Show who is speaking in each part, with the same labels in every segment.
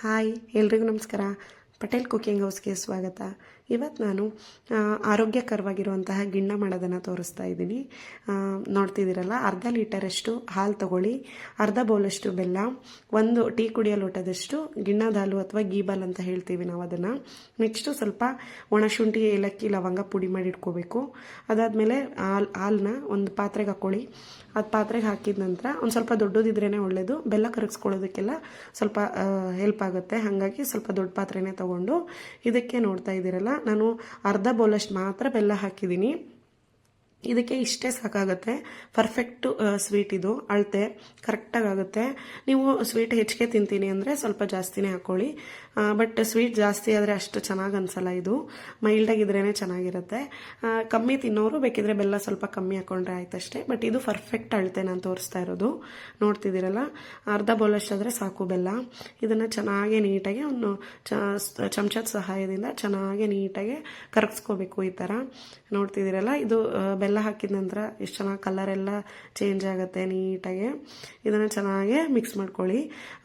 Speaker 1: Hi ಎಲ್ರಿಗೂ ನಮಸ್ಕಾರ. Patel cooking ಹೌಸ್ಗೆ ಸ್ವಾಗತ. ಇವತ್ತು ನಾನು ಆರೋಗ್ಯಕರವಾಗಿರುವಂತಹ ಗಿಣ್ಣ ಮಾಡೋದನ್ನು ತೋರಿಸ್ತಾ ಇದ್ದೀನಿ. ನೋಡ್ತಿದ್ದೀರಲ್ಲ, ಅರ್ಧ ಲೀಟರಷ್ಟು ಹಾಲು ತಗೊಳ್ಳಿ, ಅರ್ಧ ಬೌಲಷ್ಟು ಬೆಲ್ಲ, ಒಂದು ಟೀ ಕುಡಿಯೋ ಲೋಟದಷ್ಟು ಗಿಣ್ಣದ ಹಾಲು ಅಥವಾ ಗೀಬಲ್ ಅಂತ ಹೇಳ್ತೀವಿ ನಾವು ಅದನ್ನು. ನೆಕ್ಸ್ಟು ಸ್ವಲ್ಪ ಒಣಶುಂಠಿ, ಏಲಕ್ಕಿ, ಲವಂಗ ಪುಡಿ ಮಾಡಿ ಇಟ್ಕೋಬೇಕು. ಅದಾದಮೇಲೆ ಹಾಲು ಹಾಲನ್ನ ಒಂದು ಪಾತ್ರೆಗೆ ಹಾಕ್ಕೊಳ್ಳಿ ಅದು ಪಾತ್ರೆಗೆ ಹಾಕಿದ ನಂತರ ಒಂದು ಸ್ವಲ್ಪ ದೊಡ್ಡದಿದ್ರೇ ಒಳ್ಳೆಯದು ಬೆಲ್ಲ ಕರಗಿಸ್ಕೊಳ್ಳೋದಕ್ಕೆಲ್ಲ ಸ್ವಲ್ಪ ಹೆಲ್ಪ್ ಆಗುತ್ತೆ. ಹಾಗಾಗಿ ಸ್ವಲ್ಪ ದೊಡ್ಡ ಪಾತ್ರೆನೇ ತೊಗೊಂಡು ಇದಕ್ಕೆ ನೋಡ್ತಾ ಇದ್ದೀರಲ್ಲ ನಾನು ಅರ್ಧ ಬೌಲಷ್ಟು ಮಾತ್ರ ಬೆಲ್ಲ ಹಾಕಿದ್ದೀನಿ. ಇದಕ್ಕೆ ಇಷ್ಟೇ ಸಾಕಾಗುತ್ತೆ. ಪರ್ಫೆಕ್ಟು ಸ್ವೀಟ್ ಇದು. ಅಳತೆ ಕರೆಕ್ಟಾಗಿ ಆಗುತ್ತೆ ನೀವು ಸ್ವೀಟ್ ಹೆಚ್ಚಿಗೆ ತಿಂತೀನಿ ಅಂದರೆ ಸ್ವಲ್ಪ ಜಾಸ್ತಿನೇ ಹಾಕ್ಕೊಳ್ಳಿ ಬಟ್ ಸ್ವೀಟ್ ಜಾಸ್ತಿ ಆದರೆ ಅಷ್ಟು ಚೆನ್ನಾಗಿ ಅನ್ಸಲ್ಲ ಇದು. ಮೈಲ್ಡಾಗಿದ್ರೇ ಚೆನ್ನಾಗಿರುತ್ತೆ. ಕಮ್ಮಿ ತಿನ್ನೋರು ಬೇಕಿದ್ರೆ ಬೆಲ್ಲ ಸ್ವಲ್ಪ ಕಮ್ಮಿ ಹಾಕೊಂಡ್ರೆ ಆಯ್ತಷ್ಟೇ. ಬಟ್ ಇದು ಪರ್ಫೆಕ್ಟ್ ಅಳತೆ ನಾನು ತೋರಿಸ್ತಾ ಇರೋದು. ನೋಡ್ತಿದ್ದೀರಲ್ಲ? ಅರ್ಧ ಬೌಲಷ್ಟಾದರೆ ಸಾಕು ಬೆಲ್ಲ. ಇದನ್ನು ಚೆನ್ನಾಗಿ ನೀಟಾಗಿ ಒಂದು ಚಮಚದ ಸಹಾಯದಿಂದ ಚೆನ್ನಾಗಿ ನೀಟಾಗಿ ಕರಗಿಸ್ಕೋಬೇಕು ಈ ಥರ ನೋಡ್ತಿದ್ದೀರಲ್ಲ? ಇದು ಆ, ಬೆಲ್ಲ ಹಾಕಿದ ನಂತರ ಎಷ್ಟು ಚೆನ್ನಾಗಿ ಕಲರ್ ಎಲ್ಲ ಚೇಂಜ್ ಆಗುತ್ತೆ ನೀಟಾಗಿ, ಇದನ್ನು ಚೆನ್ನಾಗಿ ಮಿಕ್ಸ್ ಮಾಡ್ಕೊಳ್ಳಿ.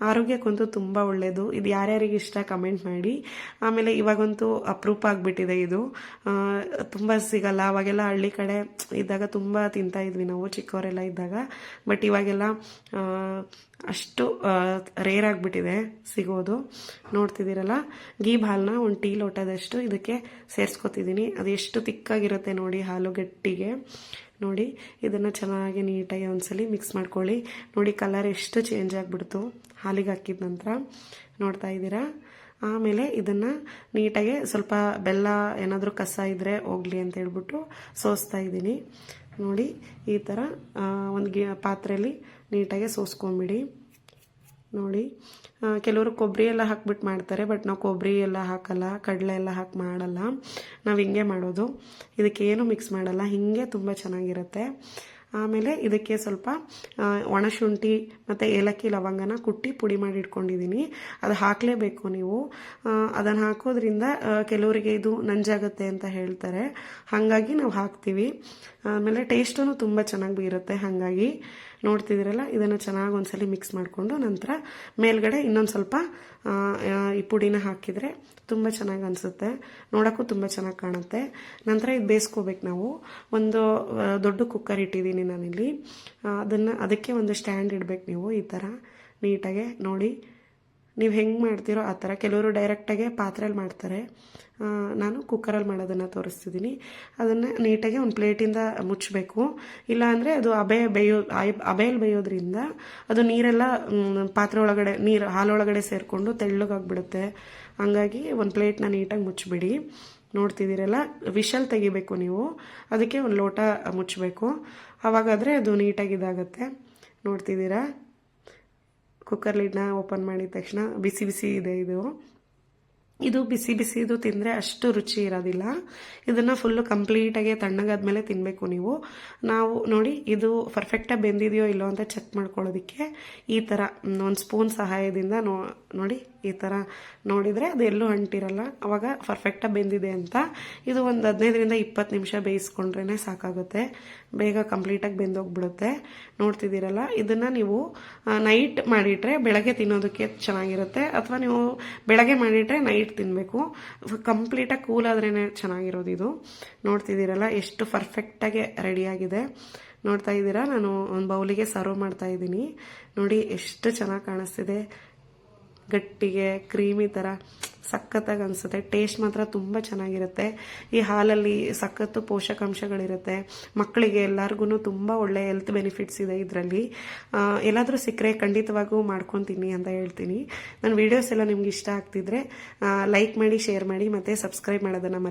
Speaker 1: ಆರೋಗ್ಯಕ್ಕಂತೂ ತುಂಬ ಒಳ್ಳೆಯದು ಇದು ಯಾರ್ಯಾರಿಗೆ ಇಷ್ಟ ಕಮೆಂಟ್ ಮಾಡಿ. ಆಮೇಲೆ ಇವಾಗಂತೂ ಅಪರೂಪ ಆಗಿಬಿಟ್ಟಿದೆ ಇದು. ತುಂಬ ಸಿಗಲ್ಲ. ಅವಾಗೆಲ್ಲ ಹಳ್ಳಿ ಕಡೆ ಇದ್ದಾಗ ತುಂಬ ತಿಂತಾ ಇದ್ವಿ ನಾವು, ಚಿಕ್ಕವರೆಲ್ಲ ಇದ್ದಾಗ. ಬಟ್ ಇವಾಗೆಲ್ಲ ಅಷ್ಟು ರೇರ್ ಆಗಿಬಿಟ್ಟಿದೆ ಸಿಗೋದು. ನೋಡ್ತಿದ್ದೀರಲ್ಲ ಗೀ ಹಾಲನ್ನ ಒಂದು ಟೀ ಲೋಟದಷ್ಟು ಇದಕ್ಕೆ ಸೇರಿಸ್ಕೊತಿದ್ದೀನಿ. ಅದು ಎಷ್ಟು ತಿಕ್ಕಾಗಿರುತ್ತೆ ನೋಡಿ ಹಾಲು ಗಟ್ಟಿಗೆ. ನೋಡಿ, ಇದನ್ನು ಚೆನ್ನಾಗಿ ನೀಟಾಗಿ ಒಂದ್ಸಲಿ ಮಿಕ್ಸ್ ಮಾಡ್ಕೊಳ್ಳಿ. ನೋಡಿ ಕಲರ್ ಎಷ್ಟು ಚೇಂಜ್ ಆಗಿಬಿಡ್ತು ಹಾಲಿಗೆ ಹಾಕಿದ ನಂತರ. ನೋಡ್ತಾ ಇದ್ದೀರಾ? ಆಮೇಲೆ ಇದನ್ನು ನೀಟಾಗಿ ಸ್ವಲ್ಪ ಬೆಲ್ಲ ಏನಾದರೂ ಕಸ ಇದ್ದರೆ ಹೋಗಲಿ ಅಂತ ಹೇಳ್ಬಿಟ್ಟು ಸೋಸ್ತಾ ಇದ್ದೀನಿ. ನೋಡಿ, ಈ ಥರ ಒಂದು ಗಿ, ಪಾತ್ರೆಯಲ್ಲಿ ನೀಟಾಗಿ ಸೋಸ್ಕೊಂಬಿಡಿ. ನೋಡಿ ಕೆಲವರು ಕೊಬ್ಬರಿ ಎಲ್ಲ ಹಾಕ್ಬಿಟ್ಟು ಮಾಡ್ತಾರೆ, ಬಟ್ ನಾವು ಕೊಬ್ಬರಿ ಎಲ್ಲ ಹಾಕಲ್ಲ, ಕಡಲೆ ಎಲ್ಲ ಹಾಕಿ ಮಾಡಲ್ಲ. ನಾವು ಹಿಂಗೆ ಮಾಡೋದು. ಇದಕ್ಕೇನು ಮಿಕ್ಸ್ ಮಾಡಲ್ಲ, ಹಿಂಗೆ ತುಂಬ ಚೆನ್ನಾಗಿರುತ್ತೆ. ಆಮೇಲೆ ಇದಕ್ಕೆ ಸ್ವಲ್ಪ ಒಣಶುಂಠಿ ಮತ್ತು ಏಲಕ್ಕಿ ಲವಂಗನ ಕುಟ್ಟಿ ಪುಡಿ ಮಾಡಿ ಇಟ್ಕೊಂಡಿದ್ದೀನಿ. ಅದು ಹಾಕಲೇಬೇಕು ನೀವು. ಅದನ್ನು ಹಾಕೋದ್ರಿಂದ ಕೆಲವರಿಗೆ ಇದು ನಂಜಾಗುತ್ತೆ ಅಂತ ಹೇಳ್ತಾರೆ. ಹಾಗಾಗಿ ನಾವು ಹಾಕ್ತೀವಿ. ಆಮೇಲೆ ಟೇಸ್ಟೂ ತುಂಬ ಚೆನ್ನಾಗಿ ಬೀರುತ್ತೆ ಹಾಗಾಗಿ. ನೋಡ್ತಿದ್ದೀರಲ್ಲ, ಇದನ್ನು ಚೆನ್ನಾಗಿ ಒಂದ್ಸಲಿ ಮಿಕ್ಸ್ ಮಾಡಿಕೊಂಡು ನಂತರ ಮೇಲ್ಗಡೆ ಇನ್ನೊಂದು ಸ್ವಲ್ಪ ಈ ಪುಡಿನ ಹಾಕಿದರೆ ತುಂಬ ಚೆನ್ನಾಗಿ ಅನಿಸುತ್ತೆ. ನೋಡೋಕ್ಕೂ ತುಂಬ ಚೆನ್ನಾಗಿ ಕಾಣುತ್ತೆ. ನಂತರ ಇದು ಬೇಯಿಸ್ಕೋಬೇಕು ನಾವು. ಒಂದು ದೊಡ್ಡ ಕುಕ್ಕರ್ ಇಟ್ಟಿದ್ದೀನಿ ನಾನಿಲ್ಲಿ. ಅದನ್ನು, ಅದಕ್ಕೆ ಒಂದು ಸ್ಟ್ಯಾಂಡ್ ಇಡಬೇಕು ನೀವು ಈ ಥರ ನೀಟಾಗೆ ನೋಡಿ. ನೀವು ಹೆಂಗೆ ಮಾಡ್ತೀರೋ ಆ ಥರ. ಕೆಲವರು ಡೈರೆಕ್ಟಾಗೆ ಪಾತ್ರೆಯಲ್ಲಿ ಮಾಡ್ತಾರೆ. ನಾನು ಕುಕ್ಕರಲ್ಲಿ ಮಾಡೋದನ್ನು ತೋರಿಸ್ತಿದ್ದೀನಿ ಅದನ್ನು ನೀಟಾಗಿ ಒಂದು ಪ್ಲೇಟಿಂದ ಮುಚ್ಚಬೇಕು ಇಲ್ಲಾಂದರೆ ಅದು ಅಬೆ ಬೇಯೋ ಅಬೆಯಲ್ಲಿ ಬೇಯೋದ್ರಿಂದ ಅದು ನೀರೆಲ್ಲ ಪಾತ್ರೆ ಒಳಗಡೆ, ನೀರು ಹಾಲೊಳಗಡೆ ಸೇರಿಕೊಂಡು ತೆಳ್ಳಗಾಗ್ಬಿಡುತ್ತೆ. ಹಂಗಾಗಿ ಒಂದು ಪ್ಲೇಟ್ನ ನೀಟಾಗಿ ಮುಚ್ಚಿಬಿಡಿ ನೋಡ್ತಿದ್ದೀರಲ್ಲ, ವಿಷಲ್ ತೆಗಿಬೇಕು ನೀವು. ಅದಕ್ಕೆ ಒಂದು ಲೋಟ ಮುಚ್ಚಬೇಕು ಆವಾಗಾದರೆ ಅದು ನೀಟಾಗಿ ಇದಾಗುತ್ತೆ. ನೋಡ್ತಿದ್ದೀರಾ? ಕುಕ್ಕರ್ ಲಿಡ್ನ ಓಪನ್ ಮಾಡಿದ ತಕ್ಷಣ ಬಿಸಿ ಬಿಸಿ ಇದೆ ಇದು. ಇದು ಬಿಸಿ ಬಿಸಿದು ತಿಂದರೆ ಅಷ್ಟು ರುಚಿ ಇರೋದಿಲ್ಲ. ಇದನ್ನು ಫುಲ್ಲು ಕಂಪ್ಲೀಟಾಗಿ ತಣ್ಣಗಾದ್ಮೇಲೆ ತಿನ್ನಬೇಕು ನೀವು. ನಾವು ನೋಡಿ, ಇದು ಪರ್ಫೆಕ್ಟಾಗಿ ಬೆಂದಿದೆಯೋ ಇಲ್ಲೋ ಅಂತ ಚೆಕ್ ಮಾಡ್ಕೊಳ್ಳೋದಕ್ಕೆ ಈ ಥರ ಒಂದು ಸ್ಪೂನ್ ಸಹಾಯದಿಂದ ನೋಡಿ, ಈ ಥರ ನೋಡಿದರೆ ಅದು ಎಲ್ಲೂ ಅಂಟಿರಲ್ಲ. ಅವಾಗ ಪರ್ಫೆಕ್ಟಾಗಿ ಬೆಂದಿದೆ ಅಂತ. ಇದು ಒಂದು ಹದಿನೈದರಿಂದ ಇಪ್ಪತ್ತು ನಿಮಿಷ ಬೇಯಿಸ್ಕೊಂಡ್ರೇ ಸಾಕಾಗುತ್ತೆ. ಬೇಗ ಕಂಪ್ಲೀಟಾಗಿ ಬೆಂದೋಗ್ಬಿಡುತ್ತೆ ನೋಡ್ತಿದ್ದೀರಲ್ಲ, ಇದನ್ನು ನೀವು ನೈಟ್ ಮಾಡಿಟ್ರೆ ಬೆಳಗ್ಗೆ ತಿನ್ನೋದಕ್ಕೆ ಚೆನ್ನಾಗಿರುತ್ತೆ. ಅಥವಾ ನೀವು ಬೆಳಗ್ಗೆ ಮಾಡಿಟ್ರೆ ನೈಟ್ ತಿನ್ನಬೇಕು ಕಂಪ್ಲೀಟಾಗಿ ಕೂಲ್ ಆದ್ರೇ ಚೆನ್ನಾಗಿರೋದು ಇದು. ನೋಡ್ತಿದ್ದೀರಲ್ಲ, ಎಷ್ಟು ಪರ್ಫೆಕ್ಟಾಗಿ ರೆಡಿಯಾಗಿದೆ ನೋಡ್ತಾ ಇದ್ದೀರಾ? ನಾನು ಒಂದು ಬೌಲಿಗೆ ಸರ್ವ್ ಮಾಡ್ತಾ ಇದ್ದೀನಿ. ನೋಡಿ, ಎಷ್ಟು ಚೆನ್ನಾಗಿ ಕಾಣಿಸ್ತಿದೆ. ಗಟ್ಟಿಗೆ ಕ್ರೀಮಿ ಥರ ಸಖತ್ತಾಗಿ ಅನಿಸುತ್ತೆ. ಟೇಸ್ಟ್ ಮಾತ್ರ ತುಂಬ ಚೆನ್ನಾಗಿರುತ್ತೆ. ಈ ಹಾಲಲ್ಲಿ ಸಖತ್ತು ಪೋಷಕಾಂಶಗಳಿರುತ್ತೆ. ಮಕ್ಕಳಿಗೆ ಎಲ್ಲರಿಗೂ ತುಂಬ ಒಳ್ಳೆ ಹೆಲ್ತ್ ಬೆನಿಫಿಟ್ಸ್ ಇದೆ ಇದರಲ್ಲಿ. ಎಲ್ಲಾದರೂ ಸಿಕ್ಕರೆ ಖಂಡಿತವಾಗೂ ಮಾಡ್ಕೊತೀನಿ ಅಂತ ಹೇಳ್ತೀನಿ. ನನ್ನ ವೀಡಿಯೋಸ್ ಎಲ್ಲ ನಿಮ್ಗೆ ಇಷ್ಟ ಆಗ್ತಿದ್ರೆ ಲೈಕ್ ಮಾಡಿ ಶೇರ್ ಮಾಡಿ, ಮತ್ತು ಸಬ್ಸ್ಕ್ರೈಬ್ ಮಾಡೋದನ್ನು